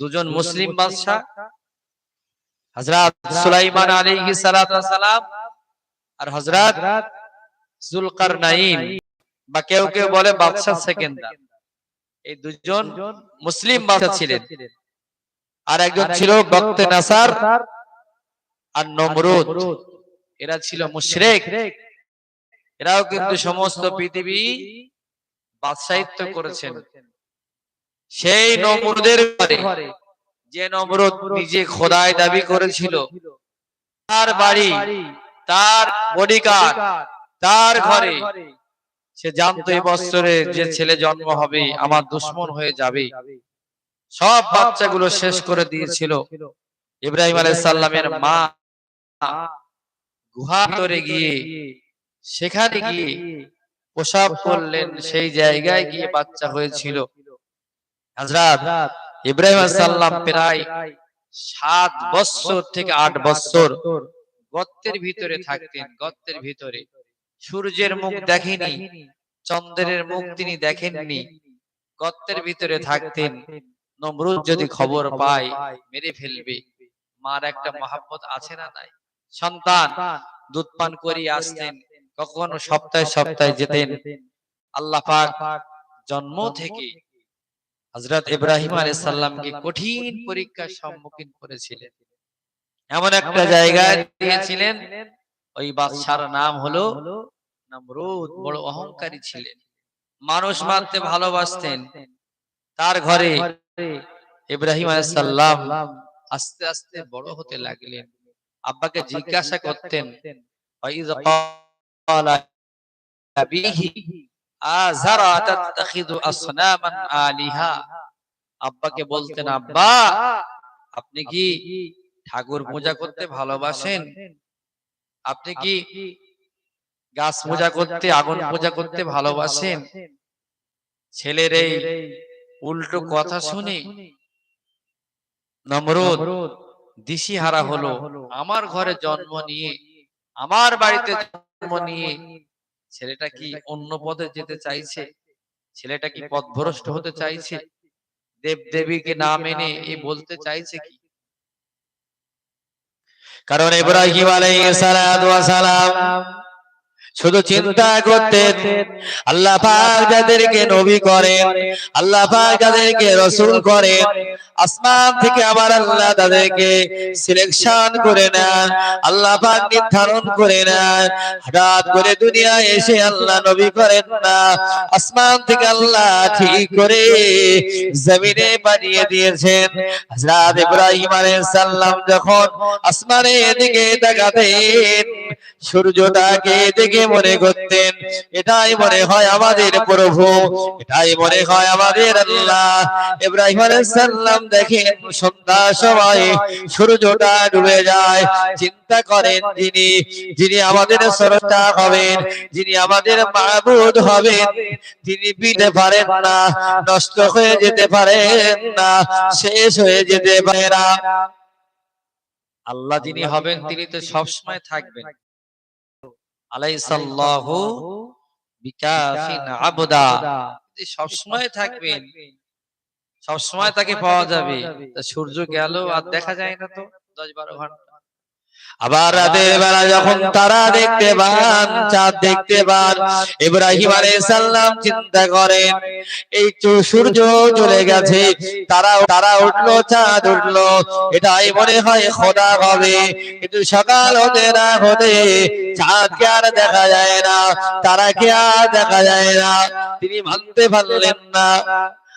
দুজন মুসলিম বাদশাহ। হযরত সুলাইমান আলাইহিস সালাতু ওয়াস সালাম আর হযরত জুলকারনাইন বা কেউ কেউ বলে বাদশাহ সেকেন্দার। এই দুজন মুসলিম বাদশাহ ছিলেন। আর একজন ছিল বক্তে নাসার আর নমরুদ। এরা ছিল মুশরিক। এরাও কিন্তু সমস্ত পৃথিবী বাদশাহিত্য করেছেন। সেই নমরুদের ঘরে যে নমরুদ নিজে খোদায় দাবি করেছিল তার বাড়ি তার বডিগার্ড তার ঘরে সে জানতো এই বছরে যে ছেলে জন্ম হবে আমার দুশ্মন হয়ে যাবে। সব বাচ্চাগুলো শেষ করে দিয়েছিল। ইব্রাহিম আলাইহিস সালামের মা গুহা ভিতরে গিয়ে সেখানে গিয়ে প্রসাব করলেন। সেই জায়গায় গিয়ে বাচ্চা হয়েছিল। হযরত ইব্রাহিম সালাম প্রায় সাত বছর থেকে আট বছর গর্তের ভিতরে থাকতেন গর্তের ভিতরে। সূর্যের মুখ দেখেনি চন্দ্রের মুখ তিনি দেখেননি। গর্তের ভিতরে থাকতেন নমরুদ যদি খবর পায় মেরে ফেলবে। মার একটা মহাব্বত আছে না নাই? সন্তান দুধ পান করিয়ে আসতেন কখনো সপ্তাহে সপ্তাহে যেতেন। আল্লাহ পাক জন্ম থেকে হযরত ইব্রাহিম আলাইহিস সালামকে কঠিন পরীক্ষার সম্মুখীন করেছিলেন। এমন একটা জায়গায় দিয়েছিলেন ওই বাদশার নাম হলো নমরুদ বড় অহংকারী ছিলেন। মানুষ মারতে ভালোবাসতেন। তার ঘরে ইব্রাহিম আলাইহিস সালাম আস্তে আস্তে বড় হতে লাগলেন। আব্বাকে জিজ্ঞাসা করতেন তাত্তাখিযু আসনামান আলিহা। আব্বাকে বলতেন আব্বা আপনি কি ঠাকুর পূজা করতে ভালোবাসেন? আপনি কি গাছ পূজা করতে আগুন পূজা করতে ভালোবাসেন? ছেলের এই উল্টো কথা শুনে নমরুদ দিশিহারা হলো আমার ঘরে জন্ম নিয়ে আমার বাড়িতে জন্ম নিয়ে ছেলেটা কি অন্য পদে যেতে চাইছে? ছেলেটা কি পথভ্রষ্ট হতে চাইছে? দেব দেবীকে না মেনে এ বলতে চাইছে কি? কারণ ইব্রাহিম আলাইহিস সালাম শুধু চিন্তা করতেন। আল্লাহ পাক যাদেরকে নবী করেন আল্লাহ পাক যাদেরকে রসুল করেন আসমান থেকে আবার আল্লাহ তাদেরকে সিলেকশন করে নেন আল্লাহ পাক নির্ধারণ করে নেন। হঠাৎ করে দুনিয়া এসে আল্লাহ নবী করেন না। আসমান থেকে আল্লাহ ঠিক করে জমিনে বানিয়ে দিয়েছেন। হযরত ইব্রাহিম আলাইহিস সালাম যখন আসমানের দিকে তাকাতেন সূর্যটাকে দেখে মনে করতেন, এটাই মনে হয় আমাদের প্রভু, এটাই মনে হয় আমাদের আল্লাহ। ইব্রাহিম সালাম দেখেন, সন্ধ্যা সময় সূর্যটা ডুবে যায়, চিন্তা করেন যিনি যিনি আমাদের স্রষ্টা হবেন, যিনি আমাদের মাবুদ হবেন, তিনি বিতে পারেন না, নষ্ট হয়ে যেতে পারেন না, শেষ হয়ে যেতে পারে না। আল্লাহ যিনি হবেন, তিনি তো সবসময় থাকবেন। আলাইসাল্লাহু বিকাফিন আবদা। সবসময় থাকবেন সবসময় তাকে পাওয়া যাবে। সূর্য গেল আর দেখা যায় না তো। দশ বারো ঘণ্টা। আবার রাতের বেলা যখন তারা দেখতে পান চাঁদ দেখতে পান ইব্রাহিম সালাম চিন্তা করেন এই সূর্য চলে গেছে তারা তারা উঠল চাঁদ উঠল এটাই মনে হয় খোদা হবে কিন্তু সকাল হতে না হতে চাঁদকে আর দেখা যায় না তারাকে আর দেখা যায় না তিনি মানতে পারলেন না।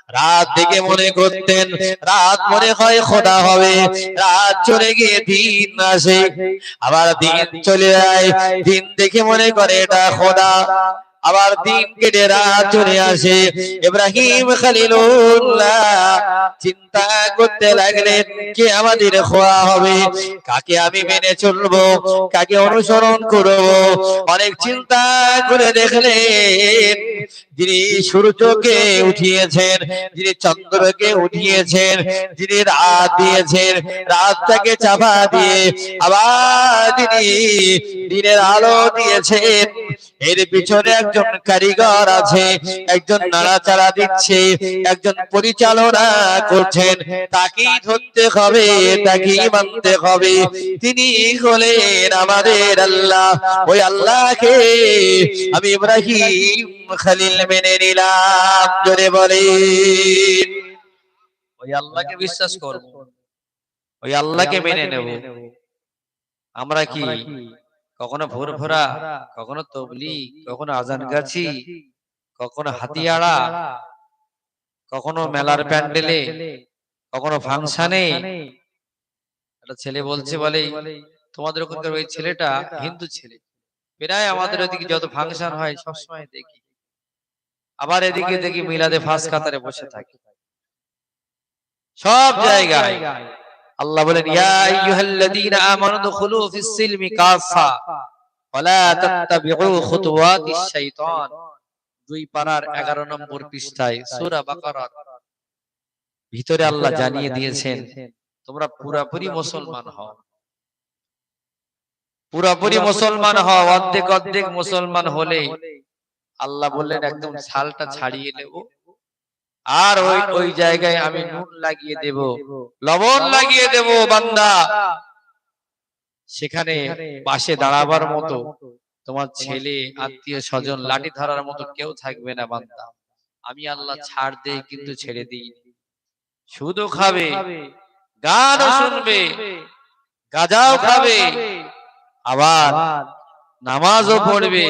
রাত দিকে মনে করতেন রাত মনে হয় খোদা হবে। রাত চলে গিয়ে দিন আসে। আবার দিন চলে যায়। দিন দেখে মনে করে এটা খোদা। আবার দিন কেটে রাত চলে আসে। ইব্রাহিম খলিলুল্লাহ চিন্তা করতে লাগলেন কে আমাদের খোয়া হবে? কাকে আমি মেনে চলবো? কাকে অনুসরণ করব? অনেক চিন্তা করে দেখলেন। যিনি সূর্যকে উঠিয়েছেন যিনি চন্দ্রকে উঠিয়েছেন যিনি রাত দিয়েছেন রাতটাকে চাপা দিয়ে আবার যিনি দিনের আলো দিয়েছেন। এর পিছনে একজন কারিগর আছে একজন নাড়াচাড়া দিচ্ছে একজন পরিচালনা করছেন। তাকেই ধরতে হবে তাকেই মানতে হবে। তিনি হলেন আমাদের আল্লাহ। ওই আল্লাহকে আমি ইব্রাহিম খালিল মেনে নিলাম জোরে বলে ওই আল্লাহকে বিশ্বাস করব। ওই আল্লাহকে মেনে নেব। আমরা কি? কখনো ভোর ভোরা কখনো তবলি কখনো আজান গাছি কখনো হাতিয়াড়া কখনো মেলার প্যান্ডেলে কখনো ফাংশনে। একটা ছেলে বলছে বলে তোমাদের ওখানকার ওই ছেলেটা হিন্দু ছেলে। প্রায় আমাদের ওদিকে যত ফাংশন হয় সবসময় দেখি। আবার এদিকে দেখি মিলাদে ফাঁস কাতারে বসে থাকে। সব জায়গায়। আল্লাহ বলেন, ইয়া আইয়ুহাল্লাযীনা আমানু দুখুলু ফিস সিলমি কাফা ওয়ালা তাত্তাবিউ খুতুওয়াতিশ শাইতান। দুই পারার 11 নম্বর পৃষ্ঠায় সূরা বাকারা। ভিতরে আল্লাহ জানিয়ে দিয়েছেন, তোমরা পুরাপুরি মুসলমান হও। পুরাপুরি মুসলমান হও, অর্ধেক অর্ধেক মুসলমান হলে আল্লাহ বললেন, একদম ছালটা ছাড়িয়ে নেব। আর ওই ওই জায়গায় আমি নুন লাগিয়ে দেব। লবণ লাগিয়ে দেব বান্দা। সেখানে পাশে দাঁড়াবার মতো তোমার ছেলে আত্মীয় স্বজন লাঠি ধরার মতো কেউ থাকবে না বান্দা। আমি আল্লাহ ছাড় দেই কিন্তু ছেড়ে দিই। শুধু খাবে গানও শুনবে গাজাও খাবে। আবার নামাজও পড়বে।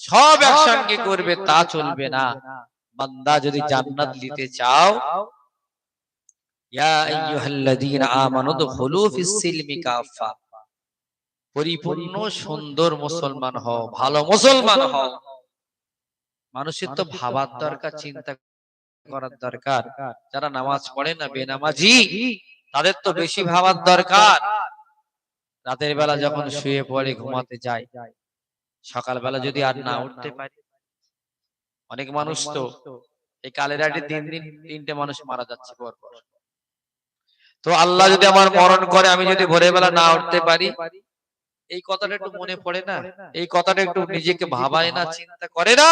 সব একসঙ্গে করবে তা চলবে না। বান্দা যদি জান্নাত নিতে চাও ইয়া আইয়ুহাল্লাযীনা আমানু দুখুলু ফিস সিলমি কাফা পরিপূর্ণ সুন্দর মুসলমান হও ভালো মুসলমান হও। মানুষের তো ভাবার দরকার চিন্তা করার দরকার। যারা নামাজ পড়ে না বেনামাজি তাদের তো বেশি ভাবার দরকার। রাতের বেলা যখন শুয়ে পড়ে ঘুমাতে যায় সকালবেলা যদি আর না উঠতে পারে অনেক মানুষ তো এই কালের আগে দিন দিন তিনটে মানুষ মারা যাচ্ছে পর পর তো আল্লাহ যদি আমার মরণ করে আমি যদি ভোরের বেলা না উঠতে পারি এই কথাটা একটু মনে পড়ে না? এই কথাটা একটু নিজেকে ভাবায় না চিন্তা করে না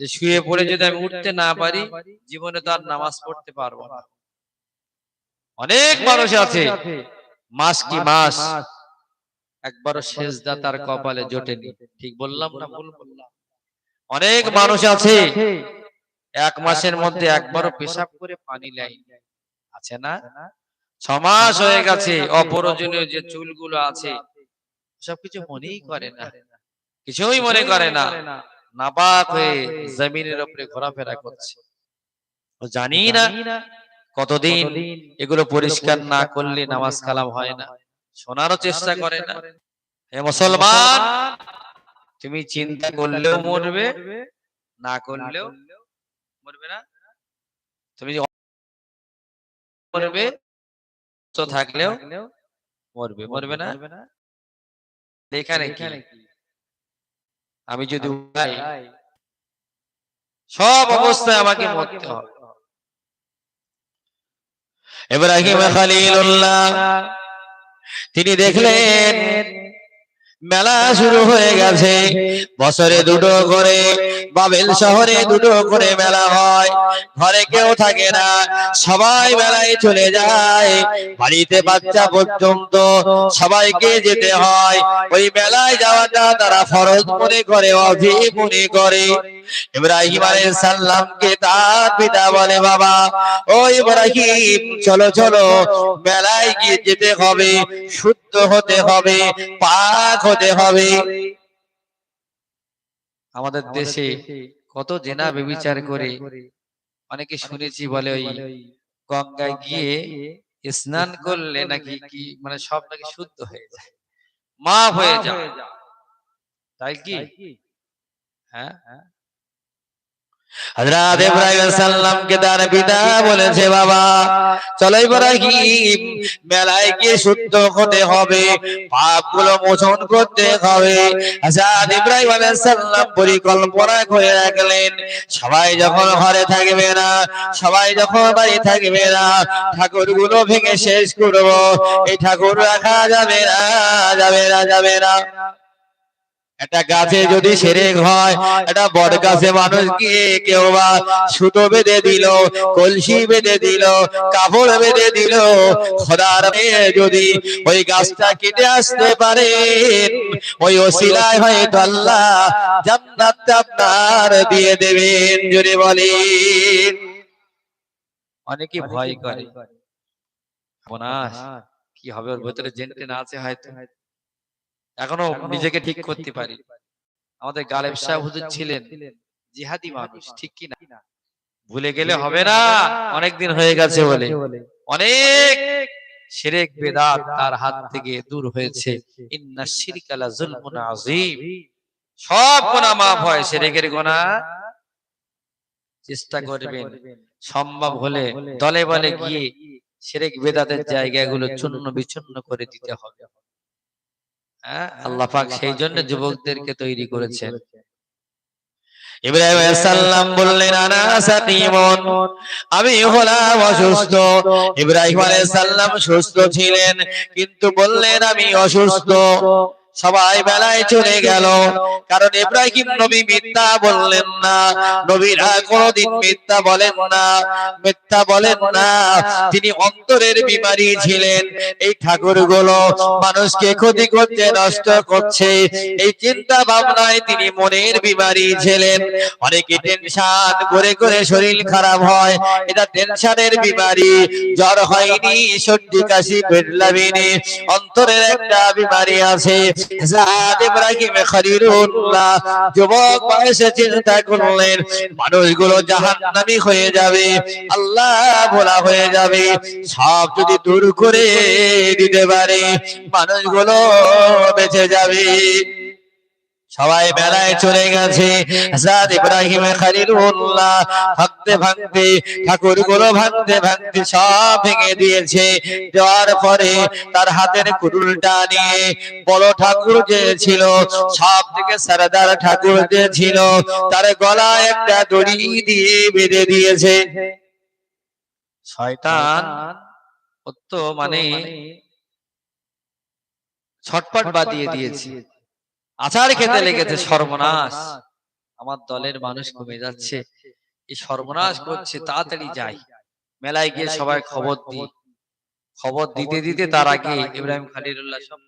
যে শুয়ে পড়ে যদি আমি উঠতে না পারি জীবনে তো আর নামাজ পড়তে পারব না। অনেক মানুষ আছে মাস কি মাস একবারও শেষদা তার কপালে জোটেনি। ঠিক বললাম না ভুল বললাম অনেক মানুষ আছে। এক মাসের মধ্যে একবারও পেশাব করে পানি লাই আছে না? ছ মাস হয়ে গেছে অপ্রয়োজনীয় যে চুলগুলো আছে সবকিছু মনেই করে না। কিছুই মনে করে না। নাপাক হয়ে জমিনের উপরে ঘোরাফেরা করছে। জানি না কতদিন এগুলো পরিষ্কার না করলে নামাজ কালাম হয় না। শোনারও চেষ্টা করে না। হে মুসলমান! তুমি চিন্তা করলেও মরবে না করলেও মরবে না। তুমি মরবে তো থাকলেও মরবে মরবে না? এখানে আমি যদি উঠাই সব অবস্থায় আমাকে মরতে হবে। ইব্রাহিম খালিলুল্লাহ তিনি দেখলেন মেলা শুরু হয়ে গেছে। বছরে দুটো করে, বাবেল শহরে দুটো করে মেলা হয়। ঘরে কেউ থাকে না, সবাই মেলায় চলে যায়। বাড়িতে বাচ্চা পর্যন্ত সবাইকে যেতে হয়। ওই মেলায় যাওয়াটা তারা ফরজ মনে করে অভি মনে করে। ইব্রাহিম আলাইহিস সালামকে তার পিতা বলে বাবা ও ইব্রাহিম চলো চলো মেলায় গিয়ে যেতে হবে শুদ্ধ হতে হবে পাক হতে হবে। আমাদের দেশে কত জেনা বেবিচার করে। অনেকে শুনেছি বলে ওই গঙ্গায় গিয়ে স্নান করলে নাকি কি মানে সব নাকি শুদ্ধ হয়ে যায়? মা হয়ে যায় তাই কি? হ্যাঁ? হযরত ইব্রাহিম সাল্লামকে তার পিতা বলেছে বাবা চলো ইব্রাহিম মেলায় গিয়ে শুদ্ধ হতে হবে পাপগুলো মোচন করতে হবে। হযরত ইব্রাহিম আলাইহিস পরিকল্পনা করে রাখলেন সবাই যখন ঘরে থাকবে না সবাই যখন বাড়ি থাকবে না ঠাকুরগুলো ভেঙে শেষ করব। এই ঠাকুর রাখা যাবে না যাবে না যাবে না। একটা গাছে যদি সেরেক হয় একটা বট গাছে মানুষ গিয়ে কেউ বা সুতো বেঁধে দিল কলসি বেঁধে দিল কাপড় বেঁধে দিল খোদার মেয়ে যদি ওই গাছটা কেটে আসতে পারে ওই ওসিলায় হয়তো আল্লাহ জান্নাত আপনার দিয়ে দেবেন জোরে বলেন। অনেকে ভয় করে। কি হবে ওর ভেতরে জেনটে না আছে হয়তো। এখনও নিজেকে ঠিক করতে পারি। আমাদের গালেব সাহেব হুজুর ছিলেন জিহাদি মানুষ ঠিক কি না ভুলে গেলে হবে না। অনেক দিন হয়ে গেছে বলে। অনেক শিরেক বেদাত তার হাত থেকে দূর হয়েছে। ইন্না শিরকালা জুলমুন আযীম। সব গুনাহ মাফ হয় শিরেকের গুনাহ। চেষ্টা করবেন। সম্ভব হলে দলে বলে গিয়ে শিরেক বেদাতের জায়গাগুলো চূর্ণ বিচূর্ণ করে দিতে হবে। আল্লাহ পাক সেই জন্য যুবকদেরকে তৈরি করেছেন। ইব্রাহিম সাল্লাম বললেন আনা সাকিমুন আমি হলাম অসুস্থ। ইব্রাহিম আলাইহিস সুস্থ ছিলেন কিন্তু বললেন আমি অসুস্থ। সবাই বেলায় চলে গেল। কারণ ইব্রাহিম নবী মিথ্যা বললেন না। নবীরা কোনদিন মিথ্যা বলেন না। মিথ্যা বলেন না। তিনি অন্তরের বিমারি ছিলেন। এই ঠাকুরগুলো মানুষকে ক্ষতি করতে নষ্ট করছে। এই চিন্তা ভাবনায় তিনি মনের বিমারি ছিলেন। অনেকে টেনশন করে করে শরীর খারাপ হয়। এটা টেনশনের বিমারি। জ্বর হয়নি সর্দি কাশি পেট অন্তরের একটা বিমারি আছে। জাদ ইব্রাহিম খলিলুল্লাহ, যুবক বয়সে চিন্তা করলেন, মানুষগুলো জাহান্নামী হয়ে যাবে, আল্লাহ ভোলা হয়ে যাবে, সব যদি দূর করে দিতে পারে, মানুষগুলো বেঁচে যাবে। সবাই বেড়ায় চলে গেছে। হাজরত ইব্রাহিম খলিলুল্লাহ ভাঙতে ভাঙতে ঠাকুরগুলো ভাঙতে ভাঙতে সব ভেঙে দিয়েছে। দেওয়ার পরে তার হাতের কুড়ুলটা নিয়ে বড় ঠাকুর যে ছিল সব থেকে সারদার ঠাকুর যে ছিল তার গলায় একটা দড়ি দিয়ে বেঁধে দিয়েছে। শয়তান তো মানে ছটপট বাদিয়ে দিয়েছে। আচার খেতে লেগেছে সর্বনাশ। আমার দলের মানুষ কমে যাচ্ছে। এই সর্বনাশ করছে তাড়াতাড়ি যাই। মেলায় গিয়ে সবাই খবর দিই। খবর দিতে দিতে তার আগে ইব্রাহিম খালিলুল্লাহ সব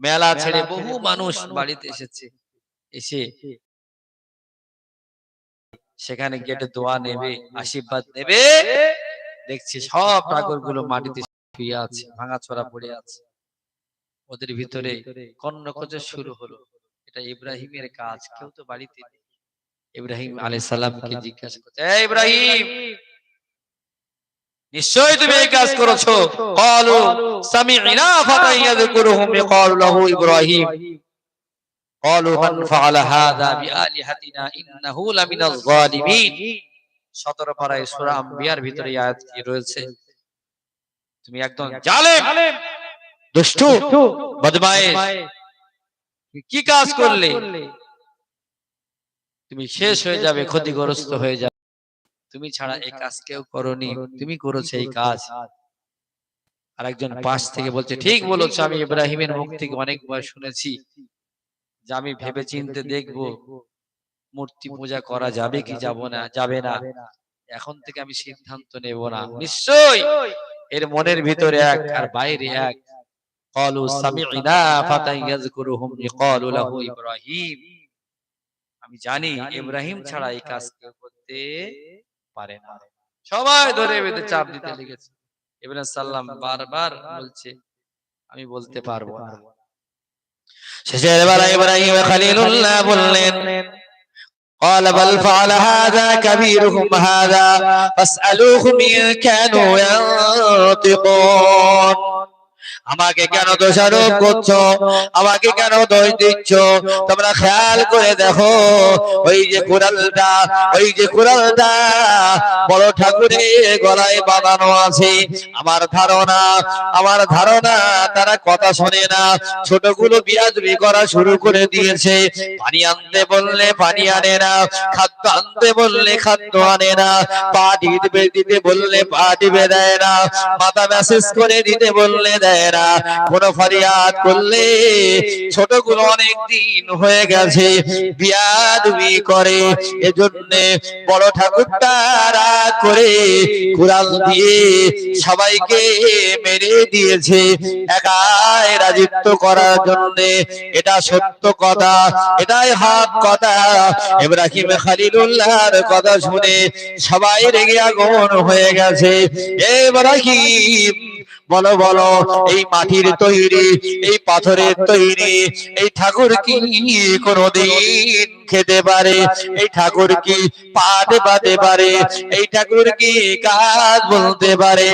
মেলা ছেড়ে বহু মানুষ বাড়িতে এসেছে। এসে সেখানে গেটে দোয়া নেবে আশীর্বাদ নেবে। দেখছি সব ঠাকুরগুলো মাটিতে শুয়ে আছে ভাঙাচোরা পড়ে আছে। ওদের ভিতরে কর্ণকচে শুরু হলো। এটা ইব্রাহিমের কাজ কেউ তো বাড়িতে ইব্রাহিম আলে সালামকে জিজ্ঞাসা করছে ইব্রাহিম নিশ্চয় তুমি এই কাজ করেছ? তুমি একদম দুষ্টু বদমাইশ তুমি কি কাজ করলে? তুমি শেষ হয়ে যাবে ক্ষতিগ্রস্ত হয়ে যাবে। তুমি ছাড়া এই কাজ কেউ করনি। তুমি করেছ এই কাজ। আরেকজন পাশ থেকে বলছে ঠিক বলেছ আমি ইব্রাহিমের মুখ থেকে অনেকবার শুনেছি। যে আমি ভেবে চিনতে দেখব। মূর্তি পূজা করা যাবে কি যাব না? যাবে না। এখন থেকে আমি সিদ্ধান্ত নেব না। নিশ্চয় এর মনের ভিতরে এক আর বাইরে এক। قالوا سمعنا فتى يذكرهم يقال له ইব্রাহিম আমি জানি ইব্রাহিম ছাড়া এই কাজ কেউ করতে পারে না সবাই ধরে বেঁধে চাপ দিতে লেগেছে ইব্রাহিম সাল্লাম বারবার বলছে আমি বলতে পারবো না শেষের বেলা ইব্রাহিম খলিলুল্লাহ বললেন قال بل فعل هذا كبيرهم هذا فاسألوهم إن كانوا ينطقون আমাকে কেন দোষারোপ করছ? আমাকে কেন দোষ দিচ্ছ? তোমরা খেয়াল করে দেখো। ওই যে কুড়ালটা ওই যে কুড়ালটা। বড় ঠাকুরের গলায় বাঁধানো আছে। আমার ধারণা আমার ধারণা তারা কথা শোনে না। ছোটগুলো বিয়াদবি করা শুরু করে দিয়েছে। পানি আনতে বললে পানি আনে না। খাদ্য আনতে বললে খাদ্য আনে না। পা টিপে দিতে বললে পা টিপে দেয় না। মাথা মেসেজ করে দিতে বললে দেয় না। না কোন ফরিয়াদ করলে ছোটগুলো অনেক দিন হয়ে গেছে, বিয়াদবি করে। এজন্য বড় ঠাকুরটা রাগ করে কুড়াল দিয়ে সবাইকে মেরে দিয়েছে। একাই রাজিত্ব করার জন্য এটা সত্য কথা, এটাই হাত কথা। ইব্রাহিম খালিলুল্লাহর কথা শুনে সবাই রেগে আগুন হয়ে গেছে। এ ইব্রাহিম বলো বলো এই মাটির তৈরি এই পাথরের তৈরি এই ঠাকুর কি কোনদিন খেতে পারে? এই ঠাকুর কি পা দেবাতে পারে? এই ঠাকুর কি কাজ বলতে পারে?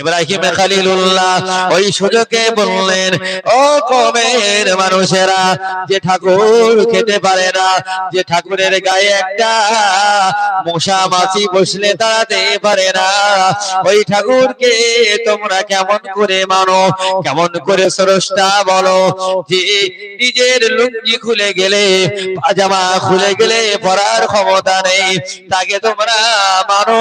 ইব্রাহিম খালিলুল্লাহ ওই সুযোগে বললেন, ও কমের মানুষেরা, যে ঠাকুর খেতে পারে না, যে ঠাকুরের গায়ে একটা মশা মাছি বসলে দাঁড়াতে পারে না, ওই ঠাকুরকে তোমরা কেমন করে মানো, কেমন করে স্রষ্টা বলো? যে নিজের লুঙ্গি খুলে গেলে, পাজামা খুলে গেলে পরার ক্ষমতা নেই, তাকে তোমরা মানো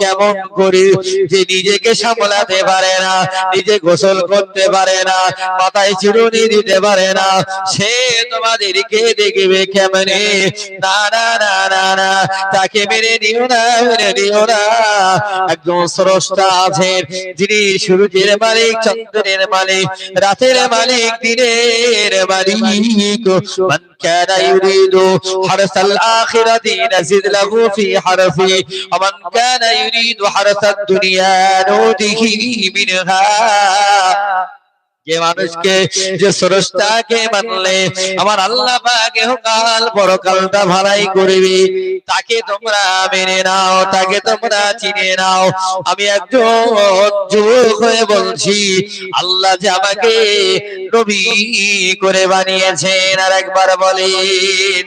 কেমন করে? যে নিজেকে সামলাতে পারে না, নিজে গোসল করতে পারে না, মাথায় চিরুনি দিতে পারে না। সে তোমাদেরকে দেখবে কেমনে? না না না না না, তাকে মেরে নিও না মেরে নিও না। একজন স্রষ্টা আছেন, যিনি সূর্যের মালিক, চন্দ্রের মালিক, রাতের মালিক, দিনের মালিক। كان يريد حرث الآخرة نزد له في حرفه ومن كان يريد حرث الدنيا نوته منها. যে মানুষকে যে স্রষ্টাকে মানলে, আমার আল্লাহ কাল পরকালটা ভালাই করবে। তাকে তোমরা মেনে নাও, তাকে তোমরা চিনে নাও। আমি একজন যুবক হয়ে বলছি, আল্লাহ যে আমাকে নবী করে বানিয়েছেন, আর একবার বলেন।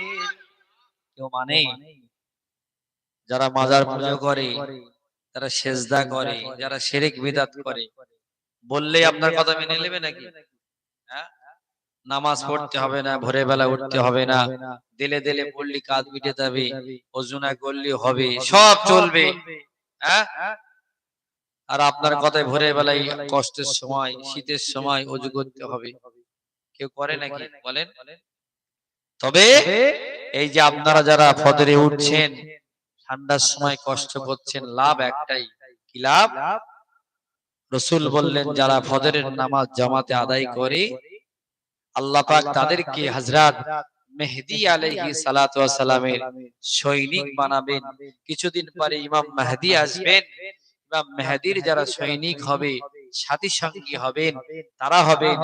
কেউ মানে? যারা মাজার পুজো করে যারা সেজদা করে, যারা শিরিক বিদাত করে। বললে আপনার কথা মেনে নেবে নাকি? হ্যাঁ? নামাজ পড়তে হবে না ভোরে বেলা উঠতে হবে না। দিলে দিলে পড়লি কাজ মিটে যাবে অজুনা করলি হবে সব চলবে। হ্যাঁ? আর আপনার কথায় ভোরে বেলায় কষ্টের সময় শীতের সময় অজু করতে হবে। কেউ করে নাকি? বলেন। তবে এই যে আপনারা যারা ফদরে উঠছেন ঠান্ডার সময় কষ্ট করছেন লাভ একটাই। কি লাভ রসুল বললেন যারা ফজরের নামাজ জামাতে আদায় করে আল্লাহ পাক তাদেরকে হযরত মেহেদি সালাতু সালামের সৈনিক বানাবেন। কিছুদিন পরে ইমাম মেহেদি আসবেন। ইমাম মেহেদির যারা সৈনিক হবে সাথী সঙ্গী হবেন তারা হবেন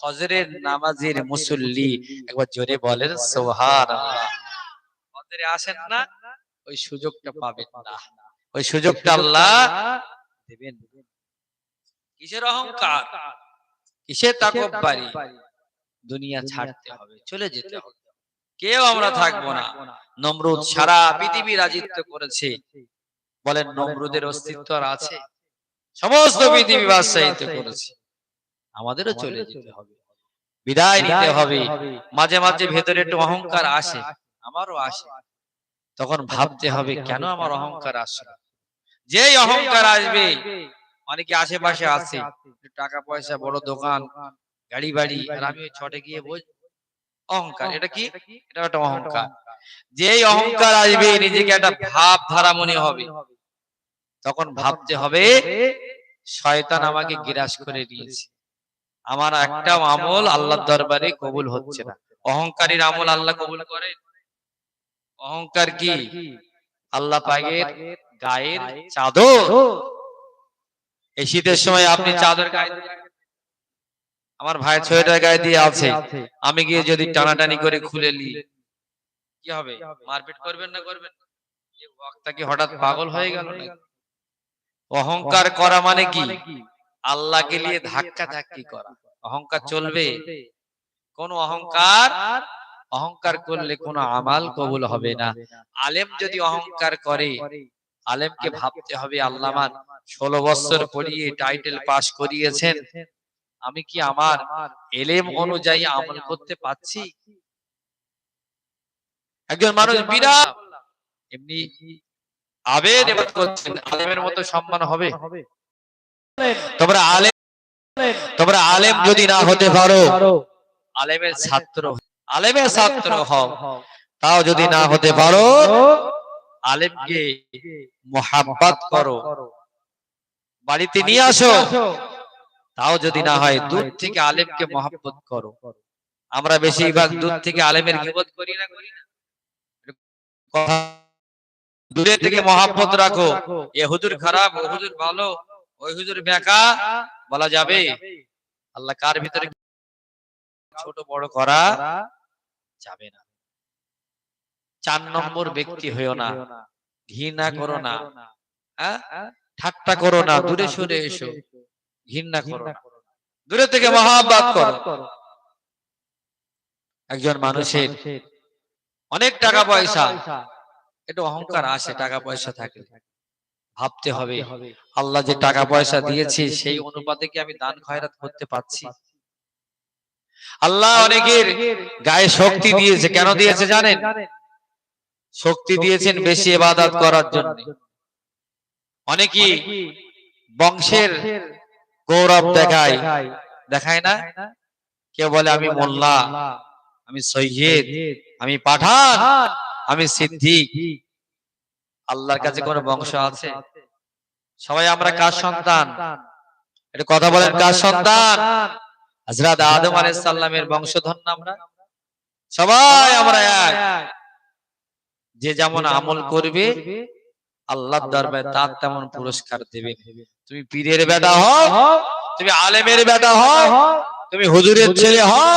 ফজরের নামাজের মুসল্লি। একবার জোরে বলেন সুবহানাল্লাহ। ফজরে আসেন না ওই সুযোগটা পাবেন না। ওই সুযোগটা আল্লাহ দেবেন। কিসের অহংকার? কিসের তাকব্বারি দুনিয়া ছাড়তে হবে চলে যেতে হবে। কেউ আমরা থাকব না। নমরুদ সারা পৃথিবী রাজিত্ব করেছে। বলেন নমরুদের অস্তিত্ব আর আছে। সমস্ত পৃথিবী বাদশাহিত্য করেছে। আমাদেরও চলে যেতে হবে। বিদায় নিতে হবে। মাঝে মাঝে ভেতরে একটু অহংকার আসে। আমারও আসে। তখন ভাবতে হবে কেন আমার অহংকার আসে যেই অহংকার আসবে অনেকে আশেপাশে আছে। টাকা পয়সা বড় দোকান গাড়ি বাড়ি আর আমি ওই ছটে গিয়ে বই অহংকার। এটা কি? এটা একটা অহংকার। যেই অহংকার আসবে নিজেকে একটা ভাব ধারা মনে হবে। তখন ভাবতে হবে শয়তান আমাকে গ্রাস করে নিয়েছে আমার একটা আমল আল্লাহর দরবারে কবুল হচ্ছে না। অহংকারীর আমল আল্লাহ কবুল করে। অহংকার কি? আল্লাহ পাকের গায়ের চাদর। এই শীতের সময় আপনি চাদর গায়ে আমার ভাই সোয়েটার গায়ে দিয়ে আছে। আমি গিয়ে যদি টানাটানি করে খুলে নি কি হবে? মারপিট করবেন না করবেন? বক্তা কি হঠাৎ পাগল হয়ে গেল অহংকার করা মানে কি? আল্লাহকে নিয়ে ধাক্কা ধাক্কি করা। অহংকার চলবে? কোন অহংকার? অহংকার? করলে কোনো আমাল কবুল হবে না। আলেম যদি অহংকার করে আলেমকে ভাবতে হবে আল্লামান ষোলো বছর পড়িয়ে টাইটেল পাশ করিয়েছেন। আমি কি আমার এলেম অনুযায়ী আমল করতে পাচ্ছি একজন মানুষ বিরাট। এমনি আবেদ এবার করছেন আলেমের মতো সম্মান হবে। তোমরা আলেম তোমরা আলেম যদি না হতে পারো আলেমের ছাত্র আলেমের ছাত্র হও। তাও যদি না হতে পারো আলেমকে মোহাব্বত করো। বাড়িতে নিয়ে আসো। তাও যদি না হয় দূর থেকে আলেমকে মহাব্বত করো। আমরা বেশিরভাগ দূর থেকে আলেমের গিবত করি না করি না। দূরে থেকে মহাব্বত রাখো। এ হুজুর খারাপ ও হুজুর ভালো ওই হুজুর বেকা বলা যাবে। আল্লাহ কার ভিতরে ছোট বড় করা যাবে না। চার নম্বর ব্যক্তি হইও না। ঘৃণা করো না। হ্যাঁ? ঠাট্টা করো না দূরে সরে এসো। ঘৃণা করো না। দূরে থেকে মহাব্বত করো। একজন মানুষের অনেক টাকা পয়সা। একটু অহংকার আসে টাকা পয়সা থাকে। ভাবতে হবে আল্লাহ যে টাকা পয়সা দিয়েছে সেই অনুপাতে কি আমি দান খয়রাত করতে পারছি? আল্লাহ অনেকের গায়ে শক্তি দিয়েছে কেন দিয়েছে জানেন? শক্তি দিয়েছেন বেশি ইবাদত করার জন্য। অনেকেই বংশের গৌরব দেখায়। দেখায়। না? কেউ বলে আমি মোল্লা আমি সৈয়দ আমি পাঠান আমি সিদ্দিক। আল্লাহর কাছে কোন বংশ আছে? সবাই আমরা কার সন্তান? এটা কথা বলেন কার সন্তান? হযরত আদম আলাইহিস সালামের বংশধর আমরা। সবাই আমরা এক। যে যেমন আমল করবে আল্লাহ দরবার তার তেমন পুরস্কার দেবে। তুমি পীরের বেদা হও তুমি আলেমের বেদা হও তুমি হুজুরের ছেলে হও।